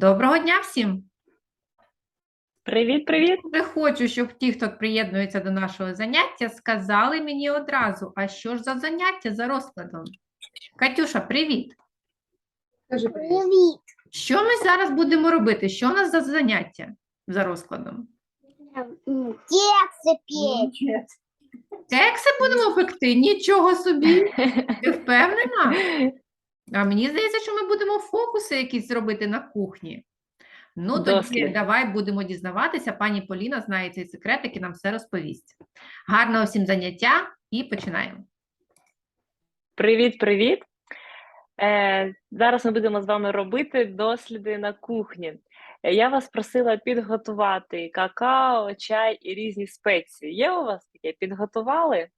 Доброго дня всім! Привіт, привіт. Дуже хочу, щоб ті, хто приєднується до нашого заняття, сказали мені одразу, а що ж за заняття за розкладом? Катюша, привіт! Привіт. Що ми зараз будемо робити? Що у нас за заняття за розкладом? Кекси печь. Кекси будемо пекти? Нічого собі! Ти впевнена? А мені здається, що ми будемо фокуси якісь зробити на кухні. Ну, тоді давай будемо дізнаватися. Пані Поліна знає цей секрет, і нам все розповість. Гарного всім заняття і починаємо. Привіт, привіт. Е, зараз ми будемо з вами робити досліди на кухні. Е, Я вас просила підготувати какао, чай і різні спеції. Є у вас таке? Підготували?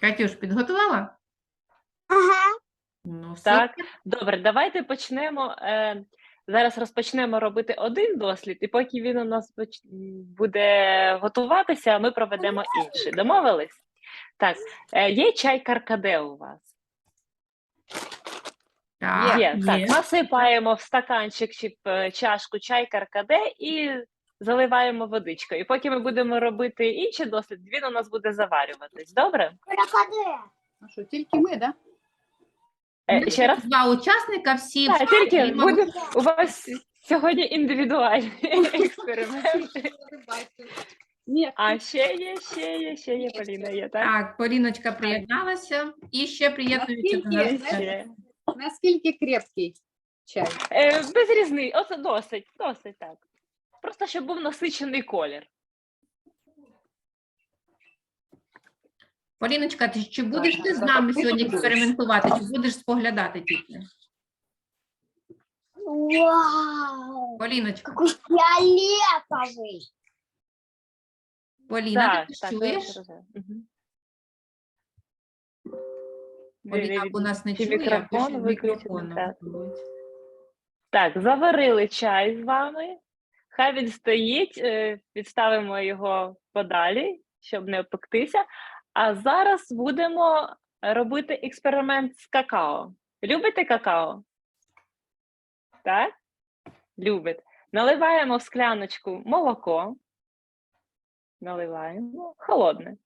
Катюш, підготувала? Ага. Ну, Так. Добре, давайте почнемо. Е, зараз розпочнемо робити один дослід, і поки він у нас поч- буде готуватися, ми проведемо інший. Домовились? Так, е, є чай каркаде у вас? Так, Є, є. так, насипаємо в стаканчик чи в е, чашку чай каркаде і заливаємо водичкою. І поки ми будемо робити інший дослід, він у нас буде заварюватись. Добре? Крокодил. А що, тільки ми, да? Е, ще раз. Два учасника, всі Так, в тільки залі, мабуть, буде у вас сьогодні індивідуальні експерименти. Ні, А ще є, ще є, ще є Поліна, є, так? Так, Поліночка приєдналася і ще приєднується до Наскільки, нас. Ще. наскільки крепкий чай? Е, без різниці, оце досить, досить так. Просто щоб був насичений колір. Поліночка, ти чи будеш ти з нами сьогодні експериментувати, чи будеш споглядати тільки? Вау. Поліночка, Какой фиолетовый. Поліна, Так, ти чуєш? Поліна у нас не чи чує, мікрофон пише виключений, мікрофоном. так. Так, заварили чай з вами. Хай він стоїть, е, відставимо його подалі, щоб не опектися. А зараз будемо робити експеримент з какао. Любите какао? Так? Любите. Наливаємо в скляночку молоко. Наливаємо холодне.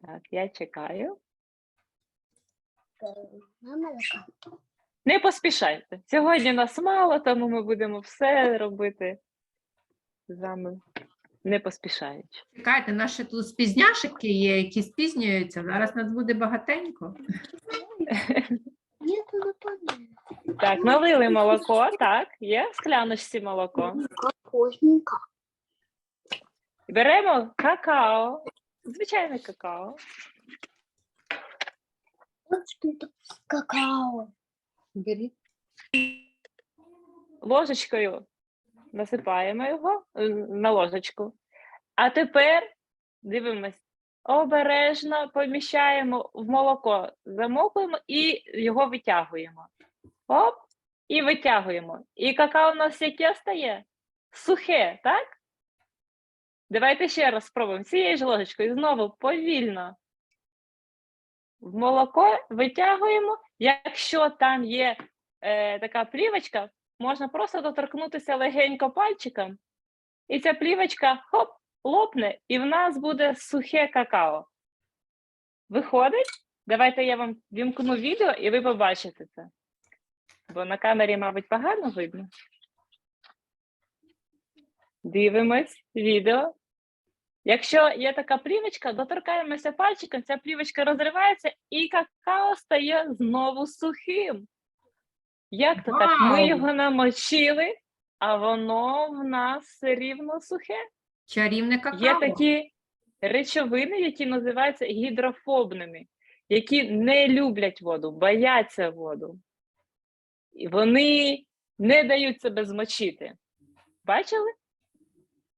Так, я чекаю. Не поспішайте. Сьогодні нас мало, тому ми будемо все робити з не поспішаючи. Чекайте, наші тут спізняшики є, які спізнюються. Зараз нас буде багатенько. Так, налили молоко, так, є в скляночці молоко. Вкусненько. Беремо какао, звичайне какао. Вот что-то какао. Бери. ложечкою насипаємо його е, на ложечку. А тепер дивимось, обережно поміщаємо в молоко, замокуємо і його витягуємо. Оп, і витягуємо. І какао у нас яке стає? Сухе, так? Давайте ще раз спробуємо цією ж ложечкою знову повільно. В молоко витягуємо. Якщо там є е, така плівочка, можна просто доторкнутися легенько пальчиком, і ця плівочка хоп, лопне, і в нас буде сухе какао. Виходить? Давайте я вам вімкну відео, і ви побачите це. Бо на камері, мабуть, погано видно. Дивимось відео. Якщо є така плівочка, доторкаємося пальчиком, ця плівочка розривається, і какао стає знову сухим. Як то так? Ми Вау! його намочили, а воно в нас рівно сухе. Чарівне какао. Є такі речовини, які називаються гідрофобними, які не люблять воду, бояться воду. І вони не дають себе змочити. Бачили?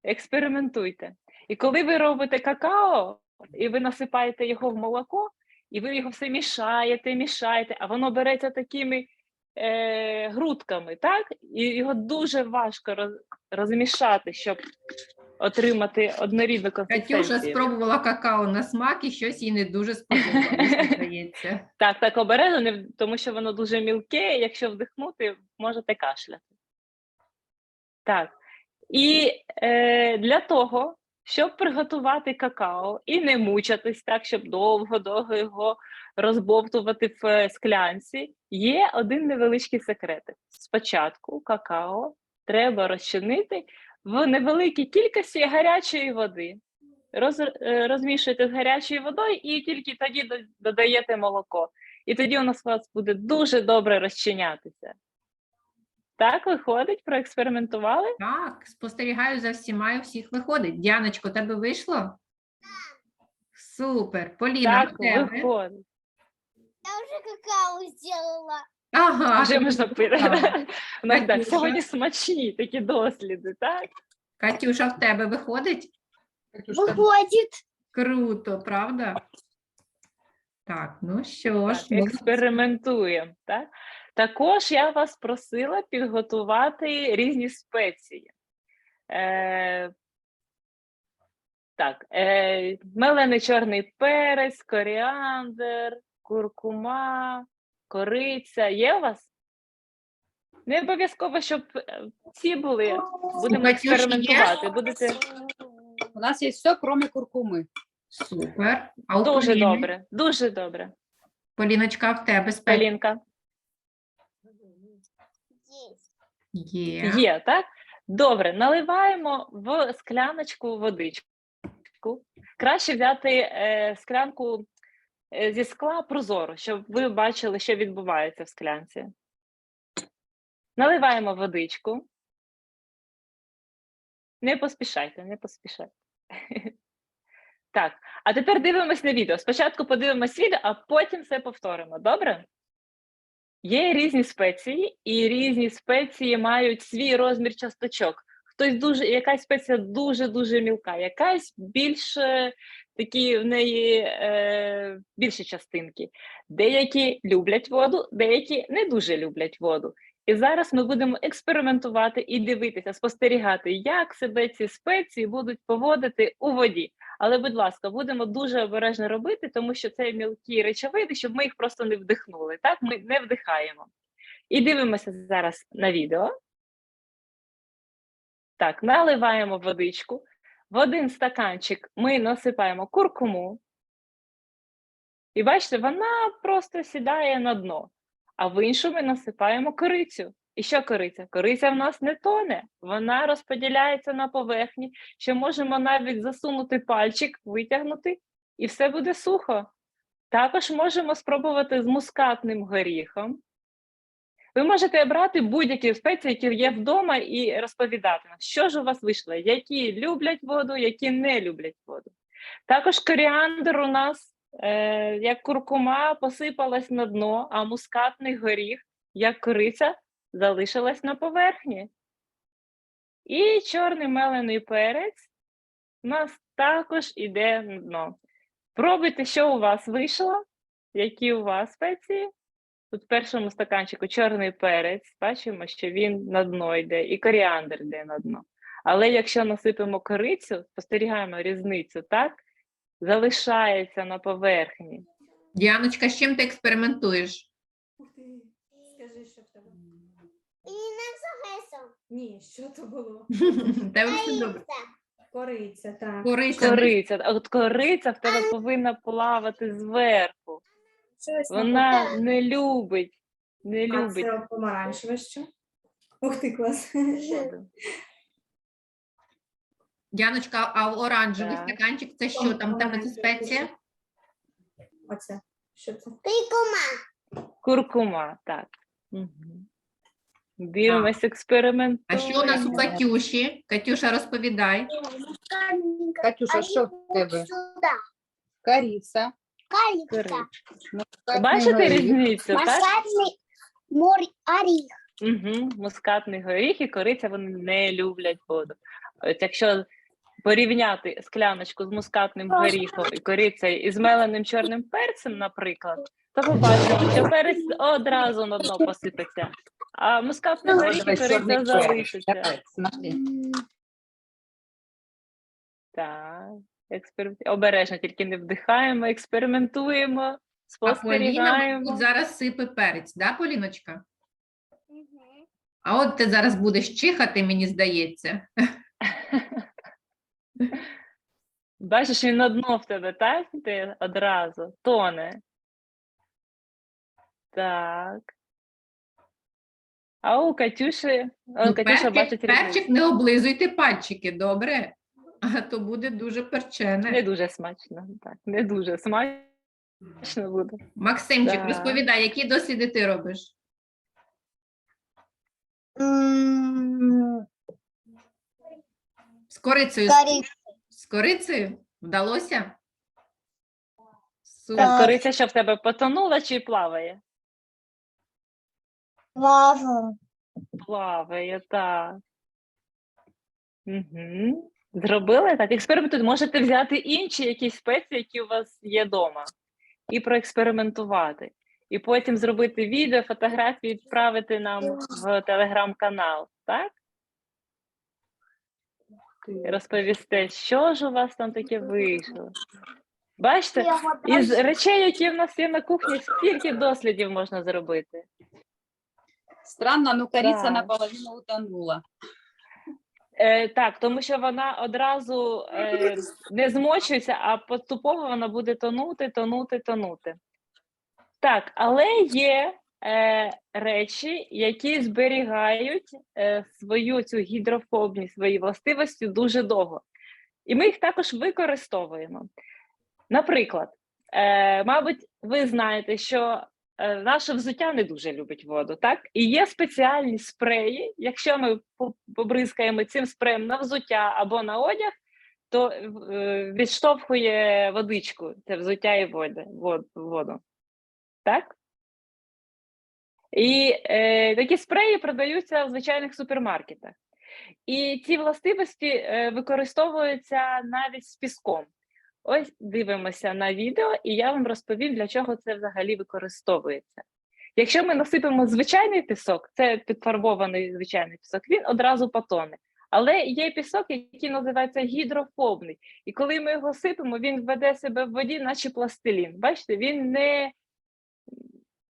Експериментуйте. І коли ви робите какао, і ви насипаєте його в молоко, і ви його все мішаєте, мішаєте, а воно береться такими е, грудками, так? І його дуже важко роз, розмішати, щоб отримати однорідну Катюша консистенцію. спробувала какао на смак і щось їй не дуже сподобалося, здається. Так, так, обережно, тому що воно дуже мілке, якщо вдихнути, можете кашляти. Так. І е, для того, щоб приготувати какао і не мучатись так, щоб довго-довго його розбовтувати в е, склянці, є один невеличкий секретик. Спочатку какао треба розчинити в невеликій кількості гарячої води. Роз, е, розмішуєте з гарячою водою і тільки тоді додаєте молоко. І тоді у нас у вас буде дуже добре розчинятися. Так виходить, проекспериментували? Так, спостерігаю за всіма і всіх виходить. Діаночко, тебе вийшло? Супер. Поліна, так, тебе? виходить. Я уже какао сделала. Ага, Вже можна пити. У нас так, Катюша. сьогодні смачні такі досліди, так? Катюша, в тебе виходить? Катюшка, Выходит. Круто, правда? Так, ну що ж, ми- експериментуємо. Так? Також я вас просила підготувати різні спеції. Е, так, е, мелений чорний перець, коріандр, куркума, кориця. Є у вас? Не обов'язково, щоб е, всі були. Будемо експериментувати. Будете у нас есть все, кроме куркумы. супер. А у дуже Поліни? добре, дуже добре. Поліночка, в тебе спec Полінка. Есть. є. Є, так? Добре, наливаємо в скляночку водичку. Краще взяти е, склянку зі скла прозору, щоб ви бачили, що відбувається в склянці. Наливаємо водичку. Не поспішайте, не поспішайте. Так, а тепер дивимось на відео. Спочатку подивимось відео, а потім все повторимо. Добре? Є різні спеції, і різні спеції мають свій розмір часточок. Хтось дуже, якась спеція дуже-дуже мілка, якась більш е, такі в неї е, більші частинки. Деякі люблять воду, деякі не дуже люблять воду. І зараз ми будемо експериментувати і дивитися, спостерігати, як себе ці спеції будуть поводити у воді. Але, будь ласка, будемо дуже обережно робити, тому що це мілкі речовини, щоб ми їх просто не вдихнули. Так, ми не вдихаємо. І дивимося зараз на відео. Так, наливаємо водичку. В один стаканчик ми насипаємо куркуму. І бачите, вона просто сідає на дно. А в іншу ми насипаємо корицю. І що кориця? Кориця в нас не тоне, вона розподіляється на поверхні, що можемо навіть засунути пальчик, витягнути, і все буде сухо. Також можемо спробувати з мускатним горіхом. Ви можете брати будь-які спеції, які є вдома, і розповідати нам, що ж у вас вийшло, які люблять воду, які не люблять воду. Також коріандр у нас, е, як куркума, посипалась на дно, а мускатний горіх, як кориця, залишилась на поверхні. І чорний мелений перець у нас також іде на дно. Пробуйте, що у вас вийшло, які у вас спеції. Тут в першому стаканчику чорний перець, бачимо, що він на дно йде, і коріандр йде на дно. Але якщо насипемо корицю, спостерігаємо різницю, так? Залишається на поверхні. Діаночка, з чим ти експериментуєш? Скажи, що в тебе. Именно с Хесом. Ні, що то було? Тебе все добре. Кориця, так. Кориця. Кориця, а от кориця в тебе повинна плавати зверху. Щось Вона не любить, не А любить. це помаранчеве що? Ух ти, клас. воду. Діаночка, а в оранжевий Так. стаканчик це що? Там тебе це спеція? Оце. Що це? Прикума. Куркума, так. Дивимось, експериментуємо. А що у нас у Катюші? Катюша, розповідай. Катюша, що в тебе? Сюда. Корица. Калипсо. Бачите різницю, так? Мор орех. Угу. Мускатний горіх і кориця вони не люблять воду. От якщо порівняти скляночку з мускатним горіхом і корицею і з меленим чорним перцем, наприклад, то побачите, що перець одразу на дно посипеться, а мускатний О, горіх і кориця залишиться. Смотри. Так. Експерим... Обережно, тільки не вдихаємо, експериментуємо, А Поліна, спостерігаємо. зараз сипе перець, да, Поліночка? А от ти зараз будеш чихати, мені здається. Бачиш, він на дно в тебе, так? Ти одразу тоне. Так. А у Катюші, о, Ну, Катюша бачить перчик, перчик різницю. не облизуйте пальчики, добре? А то буде дуже перчене. Не дуже смачно. Так, не дуже смачно буде. Максимчик, Да. розповідай, які досліди ти робиш? З корицею. З корицею? Вдалося? Супер. Так, кориця, що в тебе потонула чи плаває? Плаває, так. Угу. Зробили так. Експериментуйте. Можете взяти інші якісь спеції, які у вас є вдома, і проекспериментувати. І потім зробити відео, фотографії, відправити нам в телеграм-канал, так? Розповісти, що ж у вас там таке вийшло. Бачите, із речей, які в нас є на кухні, скільки дослідів можна зробити. Странно, но корица Так. наполовину утонула. Е, так, тому що вона одразу е, не змочується, а поступово вона буде тонути, тонути, тонути. Так, але є е, речі, які зберігають е, свою цю гідрофобність, свої властивості дуже довго. І ми їх також використовуємо. Наприклад, е, мабуть, ви знаєте, що е, наше взуття не дуже любить воду, так? І є спеціальні спреї. Якщо ми побризкаємо цим спреєм на взуття або на одяг, то е, відштовхує водичку, це взуття і води, вод- воду. Так? І е, такі спреї продаються в звичайних супермаркетах. І ці властивості е, використовуються навіть з піском. Ось дивимося на відео, і я вам розповім, для чого це взагалі використовується. Якщо ми насипемо звичайний пісок, це підфарбований звичайний пісок, він одразу потоне. Але є пісок, який називається гідрофобний. І коли ми його сипемо, він веде себе в воді, наче пластилін. Бачите, він не,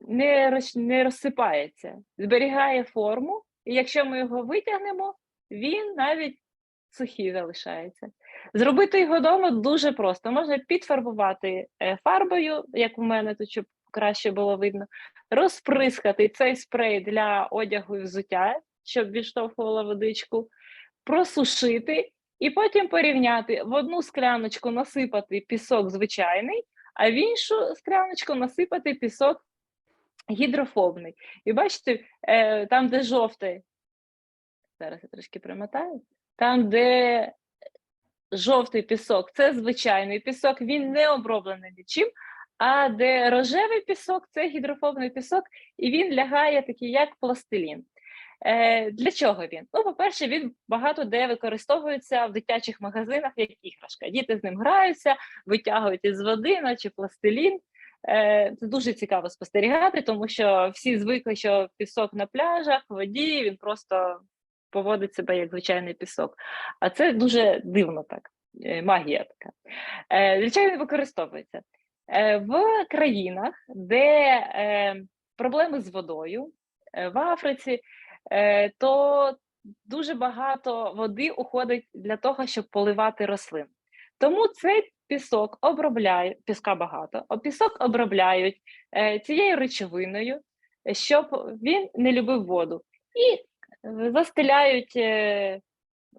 не, роз, не розсипається, зберігає форму, і якщо ми його витягнемо, він навіть сухий залишається. Зробити його вдома дуже просто. Можна підфарбувати е, фарбою, як у мене тут, щоб краще було видно, розприскати цей спрей для одягу і взуття, щоб відштовхувало водичку, просушити і потім порівняти в одну скляночку насипати пісок звичайний, а в іншу скляночку насипати пісок гідрофобний. І бачите, е, там, де жовтий, зараз я трошки примотаю, там, де жовтий пісок, це звичайний пісок, він не оброблений нічим. А де рожевий пісок, це гідрофобний пісок, і він лягає такий, як пластилін. Е, для чого він? Ну, по-перше, він багато де використовується в дитячих магазинах як іграшка. Діти з ним граються, витягують із води, наче пластилін. Е, це дуже цікаво спостерігати, тому що всі звикли, що пісок на пляжах, в воді, він просто поводить себе як звичайний пісок. А це дуже дивно так, е, магія така. Е, Для чого він використовується? Е, В країнах, де е, проблеми з водою, е, в Африці, то дуже багато води уходить для того, щоб поливати рослин. Тому цей пісок обробляє, піска багато, пісок обробляють цією речовиною, щоб він не любив воду. І застеляють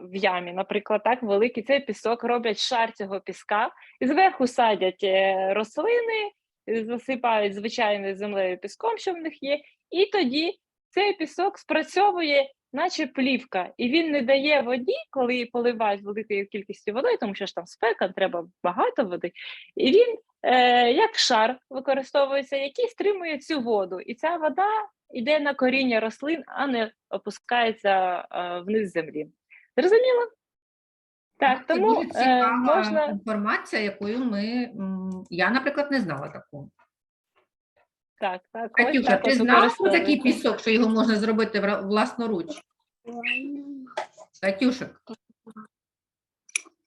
в ямі, наприклад, так, великий цей пісок, роблять шар цього піска, і зверху садять е, рослини, засипають звичайною землею піском, що в них є, і тоді цей пісок спрацьовує, наче плівка, і він не дає воді, коли поливають великою кількістю води, тому що ж там спека, треба багато води. І він е, як шар використовується, який стримує цю воду. І ця вода йде на коріння рослин, а не опускається е, вниз землі. Зрозуміло? Так, Це тому дуже е, цікава можна. інформація, якою ми, я, наприклад, не знала таку. Так, так, ось Катюша, так ти от знала про такий використовується. пісок, що його можна зробити вра- власноруч? Катюшик,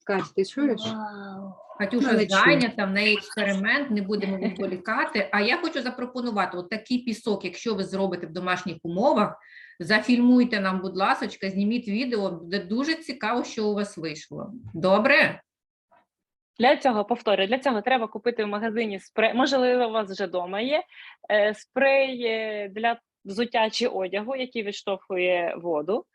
Кать, ти чуєш? Катюша Ну, не зайнята, в неї експеримент, не будемо відволікати. А я хочу запропонувати от такий пісок, якщо ви зробите в домашніх умовах, зафільмуйте нам, будь ласочка, зніміть відео, буде дуже цікаво, що у вас вийшло. Добре? Для цього, повторюю, для цього треба купити в магазині спрей, можливо, у вас вже вдома є, е, спрей е, для взуття чи одягу, який відштовхує воду,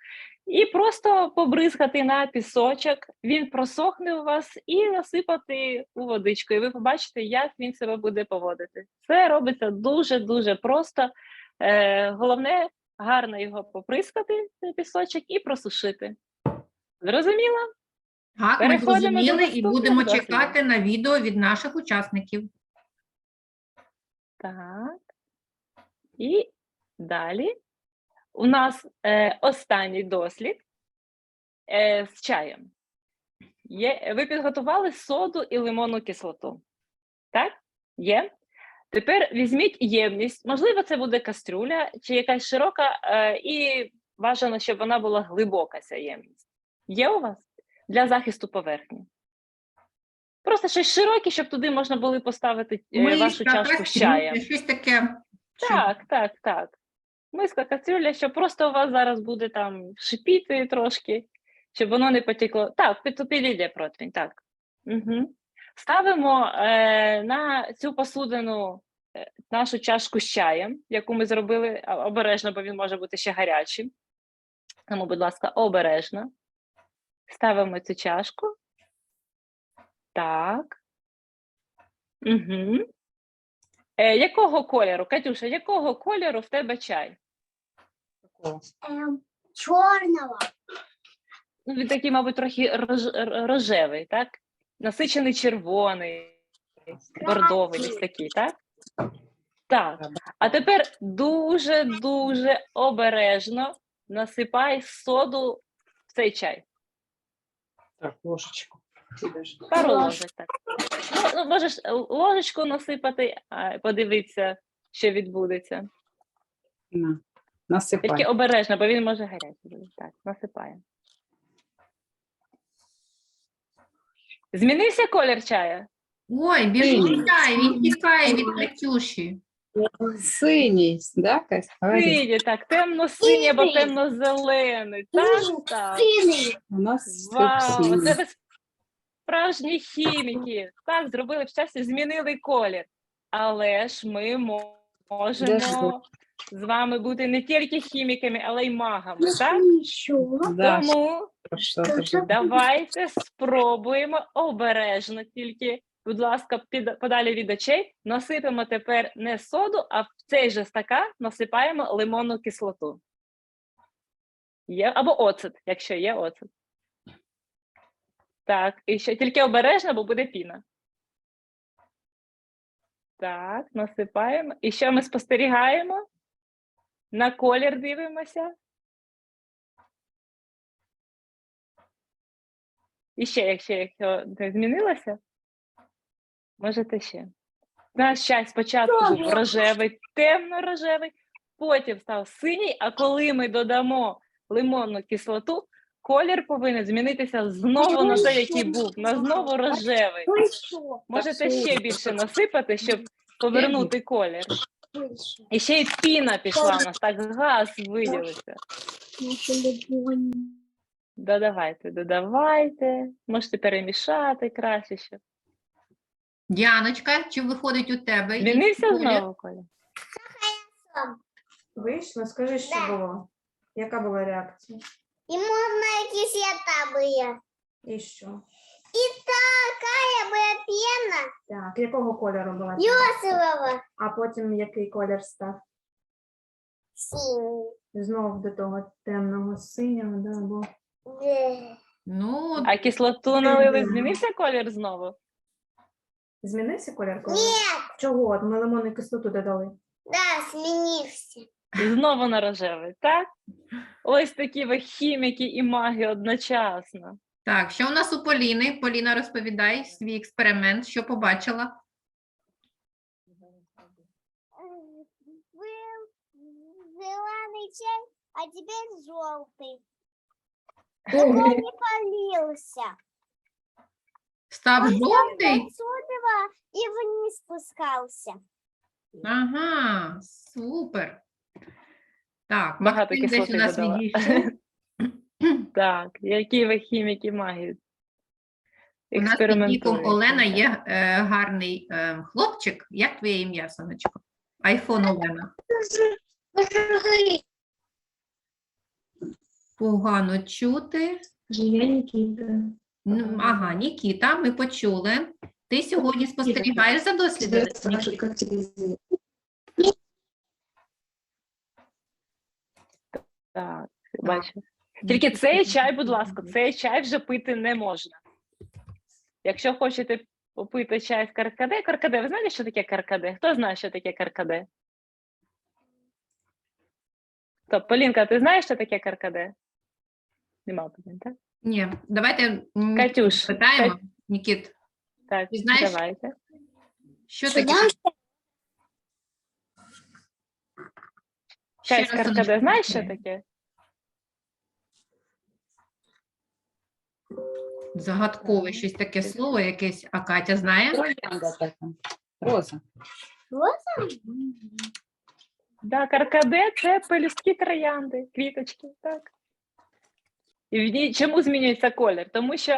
і просто побризкати на пісочок, він просохне у вас і насипати у водичку, і ви побачите, як він себе буде поводити. Це робиться дуже-дуже просто. Е, Головне, гарно його поприскати, цей пісочок, і просушити. Зрозуміло? Так, ми зрозуміли і будемо чекати на відео від наших учасників. Так. І далі у нас е, останній дослід е, з чаєм. Є, ви підготували соду і лимонну кислоту. Так? Є. Тепер візьміть ємність. Можливо, це буде кастрюля чи якась широка, е, і бажано, щоб вона була глибока, ця ємність. Є у вас для захисту поверхні? Просто щось широке, щоб туди можна було поставити е, вашу чашку з чаєм. щось таке. Так, так, так. Миска кастрюля, що просто у вас зараз буде там шипіти трошки, щоб воно не потекло. Так, під- підійде противень, так. Угу. Ставимо е, на цю посудину е, нашу чашку з чаєм, яку ми зробили обережно, бо він може бути ще гарячим. Тому, будь ласка, обережно. Ставимо цю чашку. Так. Угу. Е, якого кольору, Катюша, якого кольору в тебе чай? Ем, чорного. Ну, він такий, мабуть, трохи рож, р- рожевий, так? Насичений червоний, бордовий, ось такий, так? Так. А тепер дуже-дуже обережно насипай соду в цей чай. Так, ложечку. Пару ложок, так. Ну, ну, можеш ложечку насипати, а подивитися, що відбудеться. На. Насипай. Тільки обережно, бо він може гарячий бути. Так, насипаємо. Змінився колір чаю? Ой, біжить чай, він тікає від Катюші. Синій, да? Говори. Синій, так, темно-синій або темно-зелений. Так, так. Синий. У нас Вау, це ви справжні хіміки. Так, зробили в часі, змінили колір. Але ж ми можемо з вами бути не тільки хіміками, але й магами, так? Да, Тому Давайте спробуємо обережно тільки, будь ласка, під, подалі від очей. Насипемо тепер не соду, а в цей же стакан насипаємо лимонну кислоту. Є, або оцет, якщо є оцет. Так, і ще тільки обережно, бо буде піна. Так, насипаємо. І що ми спостерігаємо? На колір дивимося. І ще, якщо, якщо не змінилося, можете ще. Наш чай спочатку був рожевий, темно-рожевий, потім став синій, а коли ми додамо лимонну кислоту, колір повинен змінитися знову на той, який був, на знову рожевий. Можете ще більше насипати, щоб повернути колір. І ще й піна пішла у нас, так газ виділився. Додавайте, додавайте. Можете перемішати краще, щоб. Діаночка, чи виходить у тебе? Змінився колір? знову колір? Вийшло? Скажи, що було? Яка була реакція? І можна якісь були. І що? І така була п'єна. Так, якого кольору була? Йосилова. А потім який колір став? Синій. Знов до того темного синього, да, бо Де? Ну, А кислоту налили, змінився колір знову? змінився колір кольору? Ні, Чого? От Ми лимонну кислоту додали. да, змінився. І знову на рожевий, так? Ось такі ви хіміки і маги одночасно. так, що у нас у Поліни? Поліна, розповідай свій експеримент, що побачила. Был зеленый чай, а теперь желтый. Он не полился. Став Он жовтий? отсюда и вниз спускался. Ага, супер. Так, Багато Максим десь у нас додала. відійшов. Так, які ви хіміки маги? У нас під ніком Олена є е, гарний е, хлопчик. Як твоє ім'я, сонечко? Айфон Олена. Погано чути. Я Нікіта. Ну, Ага, Нікіта, ми почули. Ти сьогодні спостерігаєш за дослідами? Нікіта? Так, бачу. Тільки цей чай, будь ласка, цей чай вже пити не можна. Якщо хочете попити чай з каркаде, каркаде, ви знаєте, що таке каркаде? Хто знає, що таке каркаде? Стоп, Полінка, ти знаєш, що таке каркаде? Нема питань, так? Ні, давайте м, Катюш, питаємо. Кать- Нікіт, так, Ти знаєш, давайте. що таке? Чай з каркаде, знаєш, що таке? Загадкове щось таке слово якесь, а Катя знає? Троянда така. Роза. Да, каркаде це пелюстки троянди, квіточки, так. І в ній чому змінюється колір? Тому що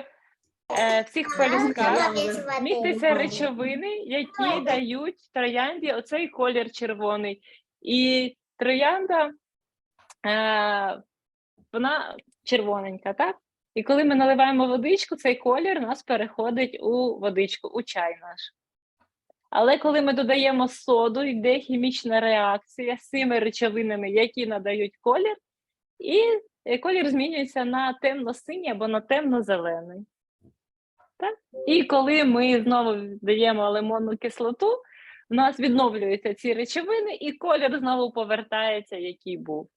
е, в цих пелюстках містяться речовини, які дають троянді оцей колір червоний. І троянда е, вона червоненька, так? І коли ми наливаємо водичку, цей колір у нас переходить у водичку, у чай наш. Але коли ми додаємо соду, йде хімічна реакція з цими речовинами, які надають колір, і е, колір змінюється на темно-синій або на темно-зелений. Так? І коли ми знову даємо лимонну кислоту, у нас відновлюються ці речовини, і колір знову повертається, який був.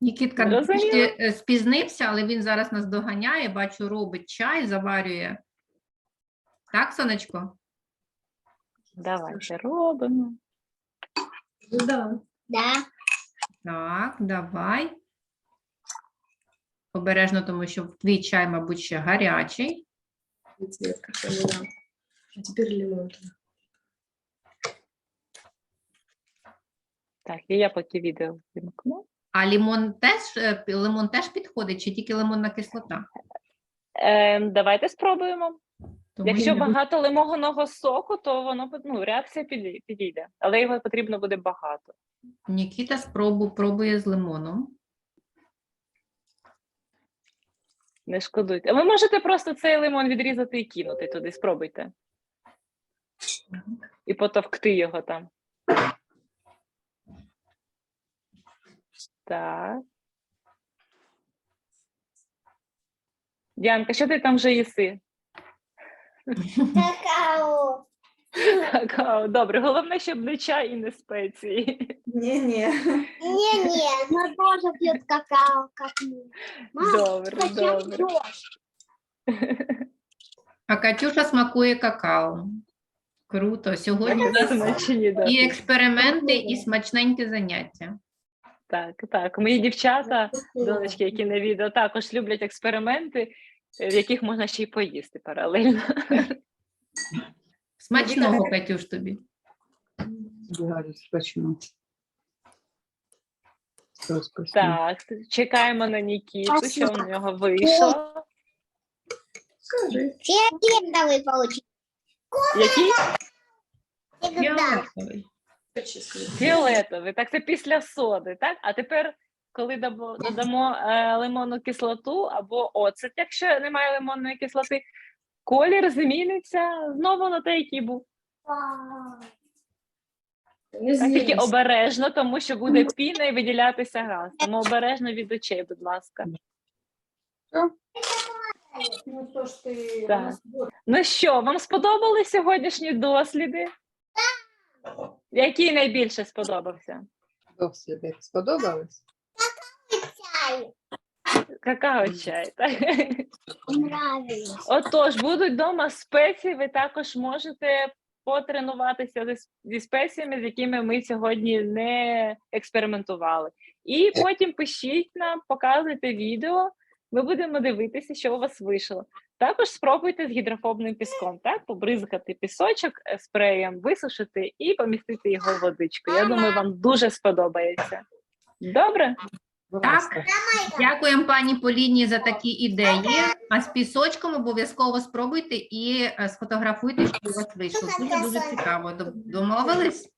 Нікітка трішки е, спізнився, але він зараз нас доганяє. Бачу, робить чай, заварює. Так, сонечко? Давайте робимо. Да. Да. Так, давай. Обережно, тому що твій чай, мабуть, ще гарячий. Да. А теперь лимон. Так, і я поки відео вимкну. А лимон теж, е, лимон теж підходить, чи тільки лимонна кислота? Е, давайте спробуємо. Тому Якщо я багато лимонного соку, то воно ну, реакція підій- підійде, але його потрібно буде багато. Нікіта спробу, пробує з лимоном. Не шкодуйте. А ви можете просто цей лимон відрізати і кинути туди. Спробуйте. І потовкти його там. Так. Діанка, що ти там вже їси? Какао. Какао. Добре, головне, щоб не чай і не спеції. Не-не. Не-не, она тоже пьет какао, как мы. Добре, зачем добре. пьешь? А Катюша смакує какао. Круто. Сьогодні да. і експерименти, і смачненькі заняття. Так, так. Мої дівчата, донечки, які на відео, також люблять експерименти, в яких можна ще й поїсти паралельно. Смачного, Катюш, тобі. Говорить, почему? Так, чекаємо на Нікіту, що в нього вийшло. Скажи. Фиолетовый получил. Який? Всегда. Фіолетовий. Так, це після соди, так? А тепер, коли дамо- додамо е, лимонну кислоту або оцет, якщо немає лимонної кислоти, колір зміниться знову на той, який був. Так, тільки обережно, тому що буде піна і виділятися газ. Тому обережно від очей, будь ласка. Ну то ж ти Так. Ну що, вам сподобались сьогоднішні досліди? Який найбільше сподобався? Досліди сподобались? Чай. Какао чай. Так? Нравилось. Отож, будуть вдома спеції, ви також можете потренуватися зі- зі спеціями, з якими ми сьогодні не експериментували. І потім пишіть нам, показуйте відео. Ми будемо дивитися, що у вас вийшло. Також спробуйте з гідрофобним піском, так? Побризкати пісочок е, спреєм, висушити і помістити його в водичку. Я думаю, вам дуже сподобається. Добре? Так. Дякуємо пані Поліні за такі ідеї. А з пісочком обов'язково спробуйте і е, сфотографуйте, що у вас вийшло. Дуже дуже цікаво. Домовились?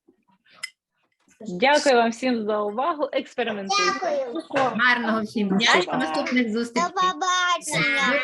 Дякую вам всім за увагу. Експериментуйте. Дякую. Гарного всім дня і наступних До зустрічей. побачення.